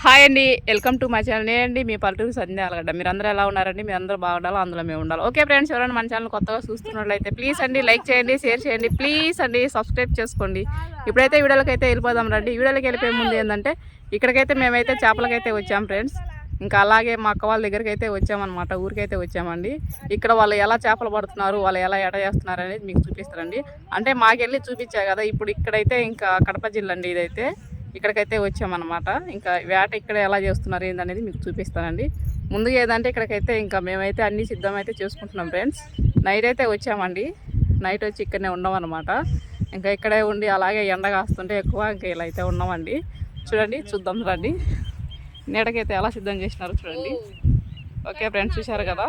Hi అండి welcome to my channel. నేనండి మీ పల్లెటూరు సంధ్య అలగడ్డ. మీరు అందరూ ఎలా ఉన్నారండి? మీరు అందరూ బాగుండాలి? అందులో మేము ఉండాలి? ఓకే ఫ్రెండ్స్ ఎవరైనా మన ఛానల్ కొత్తగా చూస్తున్నట్లయితే ప్లీజ్ అండి లైక్ చేయండి షేర్ చేయండి ప్లీజ్ అండి సబ్స్క్రైబ్ చేసుకోండి. ఇప్పుడైతే వీడియోలకి అయితే వెళ్ళిపోదాం రండి. వీడియోలకి వెళ్ళిపోయే ముందు ఏంటంటే ఇక్కడికైతే మేమైతే చేపలకైతే వచ్చాం ఫ్రెండ్స్. ఇంకా అలాగే మా అక్క వాళ్ళ దగ్గరికి అయితే వచ్చామన్నమాట ఊరికైతే వచ్చామండి. ఇక్కడ వాళ్ళు ఎలా చేపలు పడుతున్నారు వాళ్ళు ఎలా ఎడ చేస్తున్నారు అనేది మీకు చూపిస్తారండి. అంటే మాకెళ్ళి చూపించా కదా ఇప్పుడు ఇక్కడైతే ఇంకా కడప జిల్లా అండి ఇదైతే. ఇక్కడికైతే వచ్చామన్నమాట. ఇంకా వేట ఇక్కడ ఎలా చేస్తున్నారు ఏందనేది మీకు చూపిస్తానండి. ముందుగా ఏదంటే ఇక్కడికైతే ఇంకా మేమైతే అన్ని సిద్ధమైతే చేసుకుంటున్నాం ఫ్రెండ్స్. నైట్ అయితే వచ్చామండి. నైట్ వచ్చి ఇక్కడనే ఉన్నామన్నమాట. ఇంకా ఇక్కడే ఉండి అలాగే ఎండ కాస్తుంటే ఎక్కువ ఇంకా ఇలా అయితే ఉన్నామండి. చూడండి చూద్దాం రండి. నీడకైతే ఎలా సిద్ధం చేసినారో చూడండి. ఓకే ఫ్రెండ్స్ చూశారు కదా?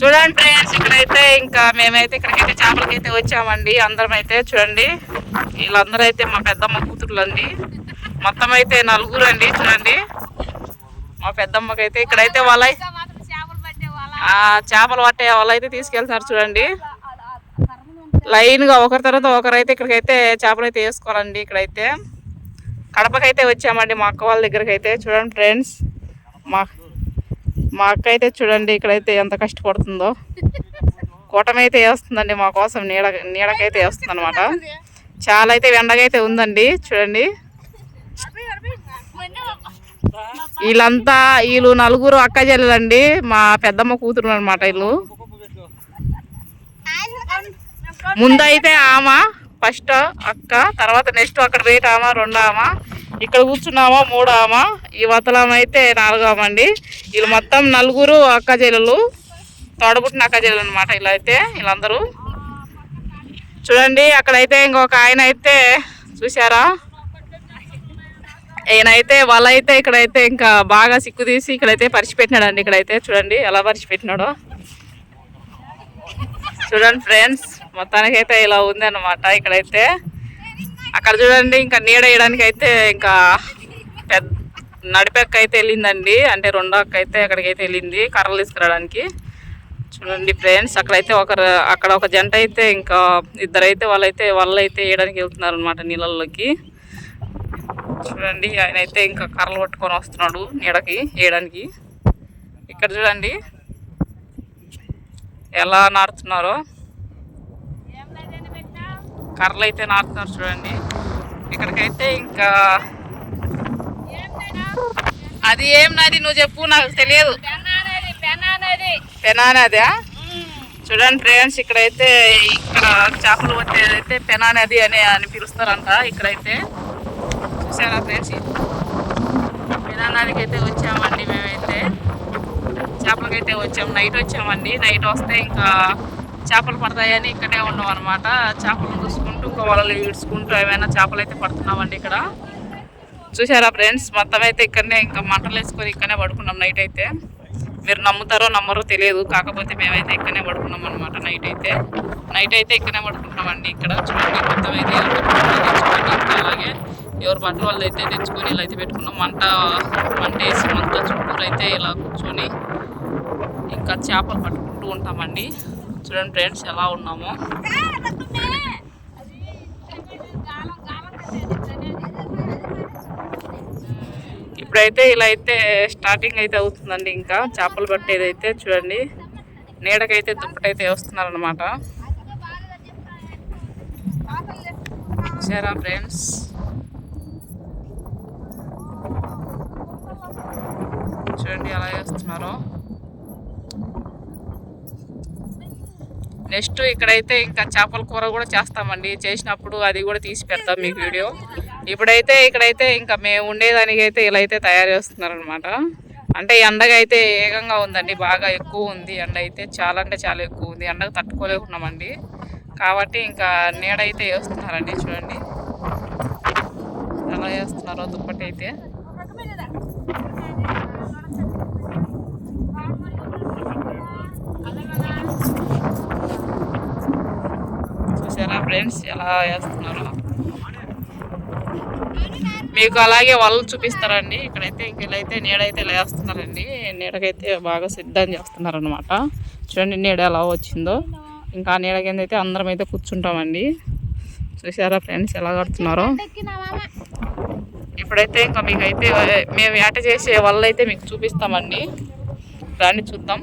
చూడండి ఫ్రెండ్స్ ఇక్కడైతే ఇంకా మేమైతే ఇక్కడికైతే చేపలకైతే వచ్చామండి. అందరం అయితే చూడండి వీళ్ళందరూ అయితే మా పెద్దమ్మ కూతుర్లు అండి మొత్తం అయితే నలుగురు అండి చూడండి. మా పెద్దమ్మకైతే ఇక్కడైతే వాళ్ళ చేపలు పట్టే వాళ్ళైతే తీసుకెళ్తారు చూడండి. లైన్గా ఒకరి తర్వాత ఒకరైతే ఇక్కడికైతే చేపలు అయితే వేసుకోవాలండి ఇక్కడైతే. కడపకైతే వచ్చామండి మా అక్క వాళ్ళ దగ్గరకైతే చూడండి ఫ్రెండ్స్. మా మా అక్క అయితే చూడండి ఇక్కడైతే ఎంత కష్టపడుతుందో. కూటమైతే వేస్తుందండి మా కోసం నీడ నీడకైతే వేస్తుంది అనమాట చాలా అయితే వెండగైతే ఉందండి చూడండి. వీళ్ళంతా వీళ్ళు నలుగురు అక్క చెల్లెలండి మా పెద్దమ్మ కూతురు అనమాట వీళ్ళు. ముందైతే ఆమె ఫస్ట్ అక్క తర్వాత నెక్స్ట్ అక్కడ రేట్ ఆమె రెండో ఆమె. ఇక్కడ కూర్చున్నామా మూడామా? ఈ వతలామ అయితే నాలుగామండి. వీళ్ళు మొత్తం నలుగురు అక్క చెల్లెలు తోడబుట్టిన అక్క చెల్లెలు అనమాట ఇలా అయితే వీళ్ళందరూ. చూడండి అక్కడైతే ఇంకొక ఆయన అయితే చూసారా ఈయనైతే వాళ్ళైతే ఇక్కడైతే ఇంకా బాగా సిక్కు తీసి ఇక్కడైతే పరిచిపెట్టినాడు అండి ఇక్కడైతే చూడండి ఎలా పరిచిపెట్టినాడో చూడండి ఫ్రెండ్స్ మొత్తానికైతే ఇలా ఉంది అనమాట ఇక్కడైతే. అక్కడ చూడండి ఇంకా నీడ వేయడానికి అయితే ఇంకా పెద్ద నడిపెక్క అయితే వెళ్ళిందండి. అంటే రెండో అక్క అయితే అక్కడికైతే వెళ్ళింది కర్రలు తీసుకురావడానికి. చూడండి ఫ్రెండ్స్ అక్కడైతే ఒకరు అక్కడ ఒక జంట అయితే ఇంకా ఇద్దరైతే వాళ్ళైతే వాళ్ళు అయితే వేయడానికి వెళ్తున్నారు అనమాట నీళ్ళల్లోకి. చూడండి ఆయన అయితే ఇంకా కర్రలు పట్టుకొని వస్తున్నాడు నీడకి వేయడానికి. ఇక్కడ చూడండి ఎలా నాటుతున్నారో. కర్రలు అయితే నాటుతున్నారు చూడండి. ఇక్కడికైతే ఇంకా అది ఏం నది నువ్వు చెప్పు నాకు తెలియదు. పెనానదా చూడండి ఫ్రెండ్స్ ఇక్కడైతే ఇక్కడ చేపలు పట్టేదైతే పెనా నది అని అని పిలుస్తారంట ఇక్కడైతే. చూసారా ఫ్రెండ్స్? పెనా నదికి అయితే వచ్చామండి మేమైతే. చేపలకైతే వచ్చాము నైట్ వచ్చామండి. నైట్ వస్తే ఇంకా చేపలు పడతాయని ఇక్కడే ఉన్నాం అనమాట చేపలు చూసుకుంటాం ఇంకా వలలు ఈడ్చుకుంటూ ఏమైనా చేపలు అయితే పడుతున్నామండి ఇక్కడ చూసారా ఫ్రెండ్స్ మొత్తం అయితే ఇక్కడనే ఇంకా మంటలు వేసుకొని ఇక్కడనే పడుకున్నాం నైట్ అయితే మీరు నమ్ముతారో నమ్మరో తెలియదు కాకపోతే మేమైతే ఇక్కడనే పడుకున్నాం అనమాట నైట్ అయితే నైట్ అయితే ఇక్కడనే పడుకుంటున్నామండి ఇక్కడ చూడండి మొత్తం అయితే తెచ్చుకొని అలాగే ఎవరు బట్టలు వాళ్ళు అయితే తెచ్చుకొని ఇలా అయితే పెట్టుకున్నాం మంట మంట వేసి మొత్తం చుట్టూరు అయితే ఇలా కూర్చొని ఇంకా చేపలు పట్టుకుంటూ ఉంటామండి చూడండి ఫ్రెండ్స్ ఎలా ఉన్నామో ఇప్పుడైతే ఇలా అయితే స్టార్టింగ్ అయితే అవుతుందండి ఇంకా. చేపలు పట్టేది అయితే చూడండి. నీడకైతే దుప్పటైతే వస్తున్నారనమాట సరే ఫ్రెండ్స్ చూడండి ఎలా వేస్తున్నారు నెక్స్ట్ ఇక్కడైతే ఇంకా చేపల కూర కూడా చేస్తామండి. చేసినప్పుడు అది కూడా తీసి పెడతాం మీకు వీడియో. ఇప్పుడైతే ఇక్కడైతే ఇంకా మేము ఉండేదానికైతే ఇలా అయితే తయారు చేస్తున్నారనమాట అంటే ఎండగా అయితే ఏకంగా ఉందండి. బాగా ఎక్కువ ఉంది. ఎండ అయితే చాలా అంటే చాలా ఎక్కువ ఉంది. ఎండకు తట్టుకోలేకున్నామండి. కాబట్టి ఇంకా నీడ అయితే వేస్తున్నారండి చూడండి. ఎలా వేస్తున్నారో దుప్పటి అయితే. చూసారా ఫ్రెండ్స్ ఎలా వేస్తున్నారో మీకు అలాగే వాళ్ళు చూపిస్తారండి. ఇక్కడైతే ఇంకెళ్ళైతే నీడైతే లేస్తున్నారండి నీడకైతే బాగా సిద్ధం చేస్తున్నారనమాట చూడండి నీడ ఎలా వచ్చిందో. ఇంకా ఆ నీడ కింద అయితే అందరం అయితే కూర్చుంటామండి. చూసారా ఫ్రెండ్స్ ఎలా కడుతున్నారో? ఇప్పుడైతే ఇంకా మీకైతే మేము వేట చేసే వాళ్ళు అయితే మీకు చూపిస్తామండి. రాండి చూద్దాం.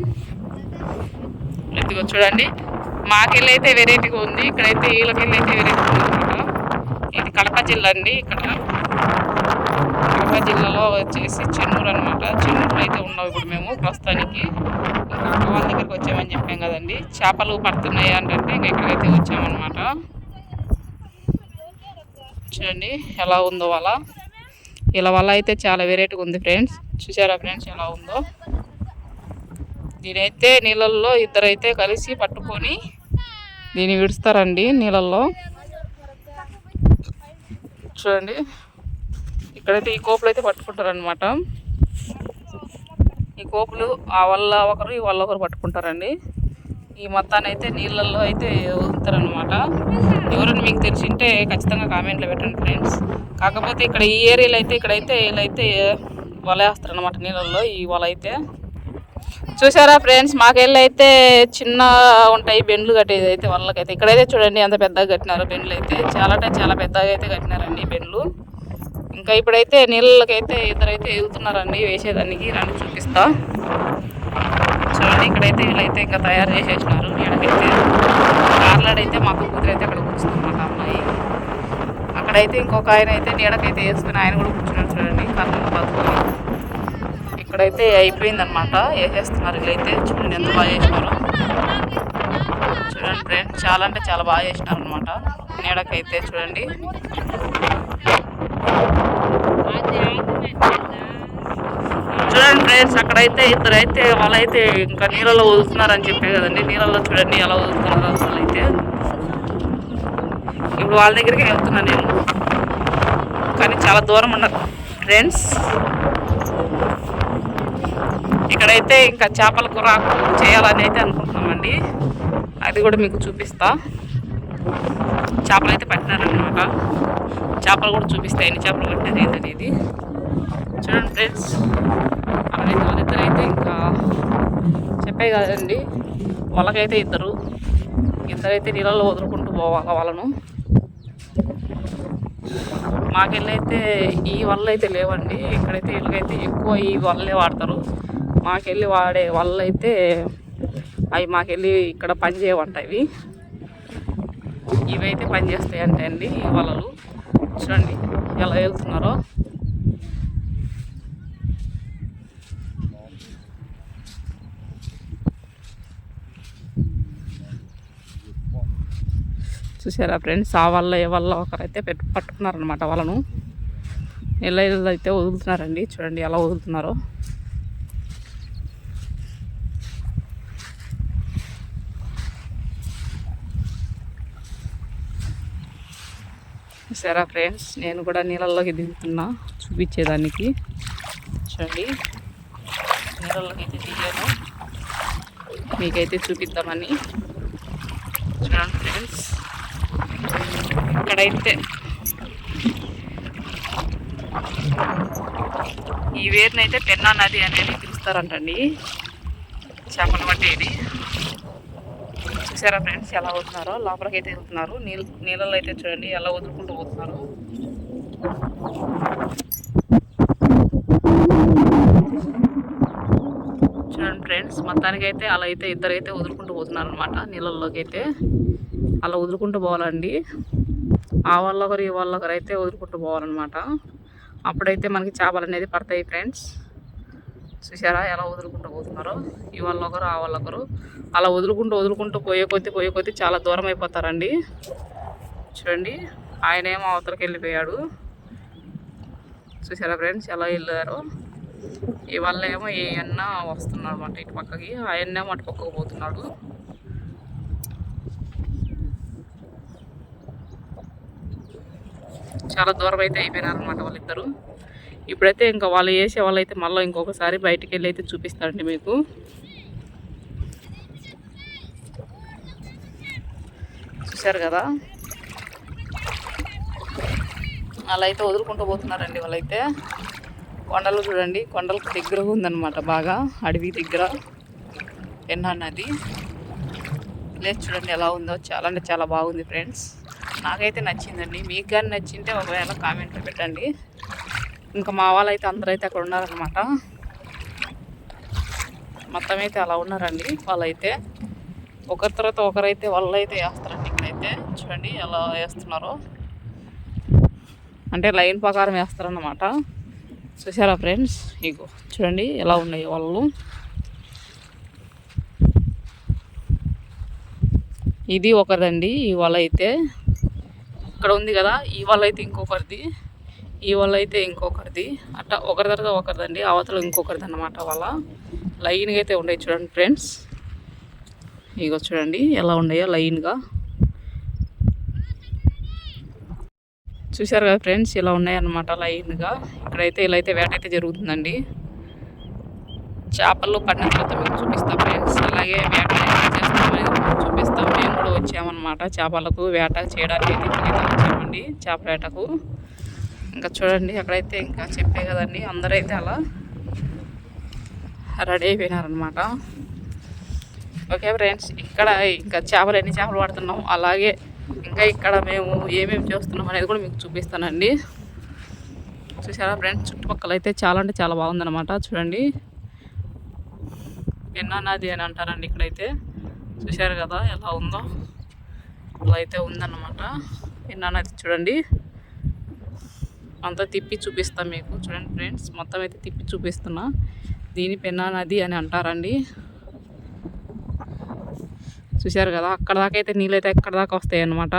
ఇదిగో చూడండి. మాకెళ్ళి అయితే వెరైటీగా ఉంది. ఇక్కడైతే వీళ్ళకెళ్ళి అయితే వెరైటీగా ఉంది ఇది కడప జిల్లా అండి ఇక్కడ. కడప జిల్లాలో వచ్చేసి చెన్నూరు అనమాట చెన్నూరులో అయితే ఉన్నాం ఇప్పుడు మేము ప్రస్తుతానికి. అక్క వాళ్ళ దగ్గరికి వచ్చామని చెప్పాం కదండి. చేపలు పడుతున్నాయి అంటే ఇంకా ఇక్కడికైతే వచ్చామన్నమాట. చూడండి ఎలా ఉందో వాళ్ళ ఇలా వల్ల అయితే చాలా వెరైటీగా ఉంది ఫ్రెండ్స్ చూసారా ఫ్రెండ్స్ ఎలా ఉందో? దీనైతే నీళ్ళల్లో ఇద్దరైతే కలిసి పట్టుకొని దీన్ని విడుస్తారండి నీళ్ళల్లో. చూడండి. ఇక్కడైతే ఈ కోపులు అయితే పట్టుకుంటారనమాట ఈ కోపులు ఆ వల్ల ఒకరు ఈ వల్ల ఒకరు పట్టుకుంటారండి. ఈ మొత్తాన్ని అయితే నీళ్ళల్లో అయితే వదులుతారనమాట ఎవరైనా మీకు తెలిసింటే ఖచ్చితంగా కామెంట్లో పెట్టండి ఫ్రెండ్స్. కాకపోతే ఇక్కడ ఈ ఏరియాలో అయితే ఇక్కడైతే వీళ్ళైతే వల వేస్తారనమాట నీళ్ళల్లో ఈ వల అయితే. చూసారా ఫ్రెండ్స్? మాకెళ్ళి అయితే చిన్న ఉంటాయి బెండ్లు కట్టేది అయితే వాళ్ళకైతే. ఇక్కడైతే చూడండి అంత పెద్దగా కట్టినారు బెండ్లు అయితే. చాలా అంటే చాలా పెద్దగా అయితే కట్టినారండి బెండ్లు. ఇంకా ఇప్పుడైతే నీళ్ళకైతే ఇద్దరైతే వెళ్తున్నారండి వేసేదానికి. రండి చూపిస్తా. చూడండి ఇక్కడైతే వీళ్ళైతే ఇంకా తయారు చేసేసినారు. నీడకైతే కార్లాడైతే మాకు కూతురు అయితే అక్కడ కూర్చున్నమాట అమ్మాయి. అక్కడైతే ఇంకొక ఆయన అయితే నీడకైతే వేసుకుని ఆయన కూడా కూర్చున్నాడు చూడండి. కర్రలు పట్టుకొని. ఇక్కడైతే అయిపోయిందనమాట వేసేస్తున్నారు వీళ్ళైతే. చూడండి ఎంత బాగా చేసినారు. చూడండి ఫ్రెండ్స్ చాలా అంటే చాలా బాగా చేసినారు అనమాట నీడకైతే చూడండి. చూడండి ఫ్రెండ్స్ అక్కడైతే ఇద్దరైతే వాళ్ళైతే ఇంకా నీళ్ళలో వదులుతున్నారని చెప్పే కదండి. నీళ్ళలో చూడండి ఎలా వదులుతున్నారు అసలు అయితే ఇప్పుడు వాళ్ళ దగ్గరికి వెళ్తున్నాను నేను. కానీ చాలా దూరం ఉన్నారు ఫ్రెండ్స్ ఇక్కడైతే ఇంకా చేపల కూర చేయాలని అయితే అనుకుంటున్నామండి. అది కూడా మీకు చూపిస్తా. చేపలు అయితే పట్టినారనమాట చేపలు కూడా చూపిస్తాయి ఎన్ని చేపలు పట్టినారు ఏంటనేది చూడండి ఫ్రెండ్స్. అక్కడైతే వాళ్ళిద్దరు అయితే ఇంకా చెప్పే కదండి. వాళ్ళకైతే ఇద్దరు. ఇద్దరైతే నీళ్ళలో వదులుకుంటూ పోవాలి వాళ్ళను. మాకెళ్ళైతే ఈ వల్ల అయితే లేవండి. ఇక్కడైతే వీళ్ళకైతే ఎక్కువ ఈ వల్లే వాడతారు. మాకెళ్ళి వాడే వల్ల అయితే అవి మాకెళ్ళి ఇక్కడ పని ఇవి. ఇవైతే పని చేస్తాయి అంటే అండి ఈ వలలు. చూడండి ఎలా వెళ్తున్నారో. చూసారా ఫ్రెండ్స్? ఆ వల్ల ఏ వల్ల ఒకరైతే పెట్టు పట్టుకున్నారనమాట వాళ్ళను ఎలా అయితే వదులుతున్నారండి. చూడండి ఎలా వదులుతున్నారో. చూసారా ఫ్రెండ్స్? నేను కూడా నీళ్ళల్లోకి దిగుతున్నా. చూపించేదానికి. చూడండి. నీళ్ళల్లోకి అయితే దిగాను. మీకైతే చూపిద్దామని. చూడండి ఫ్రెండ్స్. ఇక్కడైతే ఈ వేరునైతే పెన్నా నది అనేది పిలుస్తారంటండి. చేపలు పట్టేది చూసారా ఫ్రెండ్స్ ఎలా వదుతున్నారో లోపలికి అయితే వెళ్తున్నారు. నీళ్ళు నీళ్ళలో అయితే చూడండి ఎలా వదులుకుంటూ పోతున్నారు. చూడండి ఫ్రెండ్స్ మొత్తానికి అయితే అలా అయితే ఇద్దరు అయితే వదులుకుంటూ పోతున్నారు అనమాట నీళ్ళల్లోకి అయితే అలా వదులుకుంటూ పోవాలండి. ఆ వాళ్ళొకరు ఈ వాళ్ళొకరు అయితే వదులుకుంటూ పోవాలన్నమాట. అప్పుడైతే మనకి చేపలు అనేది పడతాయి ఫ్రెండ్స్ చూసారా ఎలా వదులుకుంటూ పోతున్నారో? ఈ వాళ్ళ ఒకరు ఆ వాళ్ళొకరు. అలా వదులుకుంటూ వదులుకుంటూ పోయే కొద్దీ పోయే కొద్దీ చాలా దూరం అయిపోతారండి. చూడండి ఆయన ఏమో అవతలకి వెళ్ళిపోయాడు. చూసారా ఫ్రెండ్స్ ఎలా వెళ్ళారు? ఈ వల్ల ఏమో ఏ అన్న వస్తున్నాడు అనమాట ఇటు పక్కకి. ఆయన్నేమో అటు పక్కకు పోతున్నాడు. చాలా దూరం అయితే అయిపోయినారనమాట వాళ్ళిద్దరూ. ఇప్పుడైతే ఇంకా వాళ్ళు వేసే వాళ్ళు అయితే మళ్ళీ ఇంకొకసారి బయటికి వెళ్ళి అయితే చూపిస్తారండి మీకు. చూశారు కదా? అలా అయితే వదులుకుంటూ పోతున్నారండి వాళ్ళైతే. కొండలు చూడండి కొండలకు దగ్గర ఉందన్నమాట బాగా అడవి దగ్గర. ఎన్నది ప్లేస్ చూడండి ఎలా ఉందో చాలా అంటే చాలా బాగుంది ఫ్రెండ్స్. నాకైతే నచ్చిందండి. మీకు కానీ నచ్చింటే ఒకవేళ కామెంట్లో పెట్టండి. ఇంకా మా వాళ్ళు అయితే అందరూ అయితే అక్కడ ఉన్నారనమాట మొత్తం అయితే అలా ఉన్నారండి వాళ్ళైతే. ఒకరి తర్వాత ఒకరైతే వాళ్ళు అయితే వేస్తారండి ఇక్కడైతే. చూడండి ఎలా వేస్తున్నారో. అంటే లైన్ ప్రకారం వేస్తారన్నమాట. చూసారా ఫ్రెండ్స్? ఇగో చూడండి ఎలా ఉన్నాయి వాళ్ళు. ఇది ఒకరిదండి ఈ అయితే ఇక్కడ ఉంది కదా ఈ అయితే ఇంకొకరిది. ఈ వల్ల అయితే ఇంకొకరిది. అట్లా ఒకరి తర్వాత ఒకరిదండి. అవతల ఇంకొకరిది అనమాట వాళ్ళ. లైన్గా అయితే ఉన్నాయి చూడండి ఫ్రెండ్స్. ఇగో చూడండి ఎలా ఉన్నాయో లైన్గా. చూశారు కదా ఫ్రెండ్స్ ఇలా ఉన్నాయన్నమాట లైన్గా. ఇక్కడైతే ఇలా అయితే వేట అయితే జరుగుతుందండి. చేపలు పడిన తర్వాత మీకు చూపిస్తాం ఫ్రెండ్స్. అలాగే వేట చూపిస్తాం. మేము కూడా వచ్చామన్నమాట చేపలకు వేట చేయడానికి అయితే వచ్చామండి చేపల వేటకు ఇంకా చూడండి అక్కడైతే ఇంకా చెప్పే కదండి అందరైతే అలా రెడీ అయిపోయినారనమాట ఓకే ఫ్రెండ్స్ ఇక్కడ ఇంకా చేపలు ఎన్ని చేపలు పడుతున్నాం అలాగే ఇంకా ఇక్కడ మేము ఏమేమి చేస్తున్నాం అనేది కూడా మీకు చూపిస్తానండి. చూసారా ఫ్రెండ్స్ చుట్టుపక్కల అయితే చాలా అంటే చాలా బాగుందన్నమాట చూడండి. ఎన్నా నది అని అంటారండి ఇక్కడైతే. చూశారు కదా ఎలా ఉందో? అలా అయితే ఉందన్నమాట. ఎన్నా నది చూడండి. అంతా తిప్పి చూపిస్తాం మీకు. చూడండి ఫ్రెండ్స్ మొత్తం అయితే తిప్పి చూపిస్తున్నా. దీని పెన్నా నది అని అంటారండి. చూశారు కదా అక్కడ దాకా అయితే నీళ్ళు అయితే ఎక్కడ దాకా వస్తాయి అన్నమాట.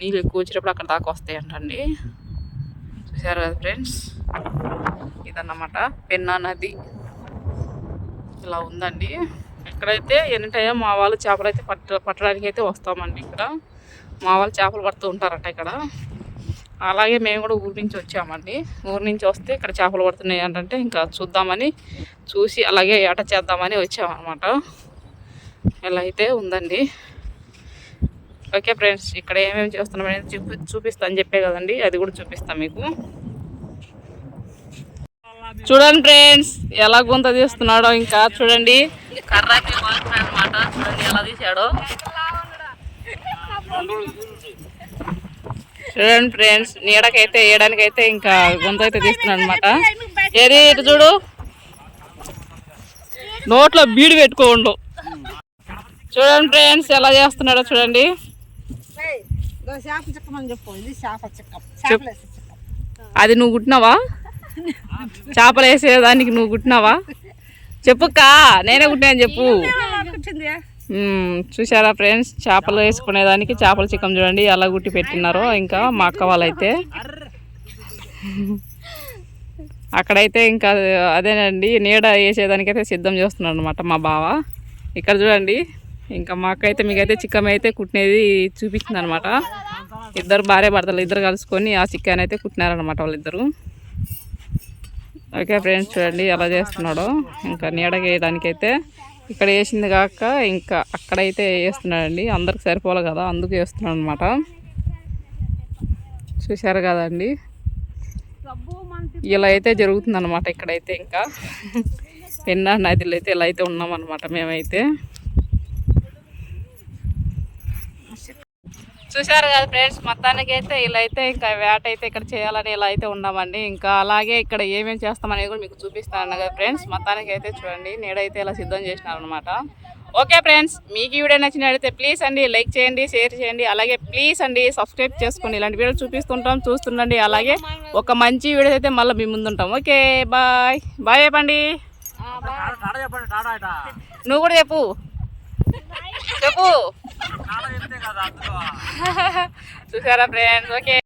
నీళ్ళు ఎక్కువ వచ్చినప్పుడు అక్కడ దాకా వస్తాయి అంటండి. చూశారు కదా ఫ్రెండ్స్ ఇదన్నమాట పెన్నా నది. ఇలా ఉందండి. ఇక్కడైతే ఎన్ని టైం మా వాళ్ళు చేపలు అయితే పట్ట పట్టడానికి అయితే వస్తామండి ఇక్కడ. మా వాళ్ళు చేపలు పడుతూ ఉంటారట ఇక్కడ. అలాగే మేము కూడా ఊరి నుంచి వచ్చామండి. ఊరి నుంచి వస్తే ఇక్కడ చేపలు పడుతున్నాయి అంటే ఇంకా చూద్దామని చూసి అలాగే ఏట చేద్దామని వచ్చామన్నమాట. ఇలా అయితే ఉందండి. ఓకే ఫ్రెండ్స్ ఇక్కడ ఏమేమి చేస్తున్నాం అనేది చూపి చూపిస్తాను చెప్పే కదండి. అది కూడా చూపిస్తాను మీకు. చూడండి ఫ్రెండ్స్ ఎలా గుంత తీస్తున్నాడో ఇంకా చూడండి. కర్రాకి అనమాట చూడండి ఎలా తీసాడో చూడండి ఫ్రెండ్స్ నీడకైతే వేయడానికైతే ఇంకా గుంత అయితే తీస్తున్నాడు అనమాట ఏది ఇటు చూడు. నోట్లో బీడు పెట్టుకోండు చూడండి ఫ్రెండ్స్ ఎలా చేస్తున్నాడో చూడండి. అది నువ్వు కుట్టినావా చేపలు వేసేదానికి నువ్వు కుట్టినావా చెప్పుక్కా నేనే కుట్టినా చెప్పు. చూసారా ఫ్రెండ్స్? చేపలు వేసుకునేదానికి చేపల చిక్కం చూడండి ఎలా గుట్టి పెట్టినారో ఇంకా మా అక్క వాళ్ళైతే. అక్కడైతే ఇంకా అదేనండి నీడ వేసేదానికైతే సిద్ధం చేస్తున్నాడు అనమాట మా బావ. ఇక్కడ చూడండి ఇంకా మా అక్క అయితే మీకైతే చిక్కం అయితే కుట్టినది చూపించింది అనమాట ఇద్దరు భార్య భర్తలు ఇద్దరు కలుసుకొని ఆ చిక్కాని అయితే కుట్టినారనమాట వాళ్ళిద్దరు. ఓకే ఫ్రెండ్స్ చూడండి ఎలా చేస్తున్నాడో. ఇంకా నీడ వేయడానికైతే ఇక్కడ వేసింది కాక ఇంకా అక్కడైతే వేస్తున్నాడండి. అందరికి సరిపోలే కదా అందుకు వేస్తున్నాడు అనమాట చూశారు కదండి. ఇలా అయితే జరుగుతుందన్నమాట ఇక్కడైతే ఇంకా. పెన్నా నదిలో అయితే ఇలా అయితే ఉన్నామన్నమాట మేమైతే. చూశారు కదా ఫ్రెండ్స్ మొత్తానికి అయితే ఇలా అయితే ఇంకా వేట అయితే ఇక్కడ చేయాలని ఇలా అయితే ఉన్నామండి. ఇంకా అలాగే ఇక్కడ ఏమేమి చేస్తామనేది కూడా మీకు చూపిస్తాను కదా ఫ్రెండ్స్. మొత్తానికి అయితే చూడండి నేడైతే ఇలా సిద్ధం చేసినారు అనమాట ఓకే ఫ్రెండ్స్ మీకు ఈ వీడియో నచ్చినట్లయితే ప్లీజ్ అండి లైక్ చేయండి షేర్ చేయండి. అలాగే ప్లీజ్ అండి సబ్స్క్రైబ్ చేసుకోండి ఇలాంటి వీడియోలు చూపిస్తుంటాం చూస్తుండండి. అలాగే ఒక మంచి వీడియో అయితే మళ్ళీ మీ ముందుంటాం ఓకే బాయ్. బాయ్ చెప్పండి. నువ్వు కూడా చెప్పు. చెప్పు. చూసారా ఫ్రెండ్స్ ఓకే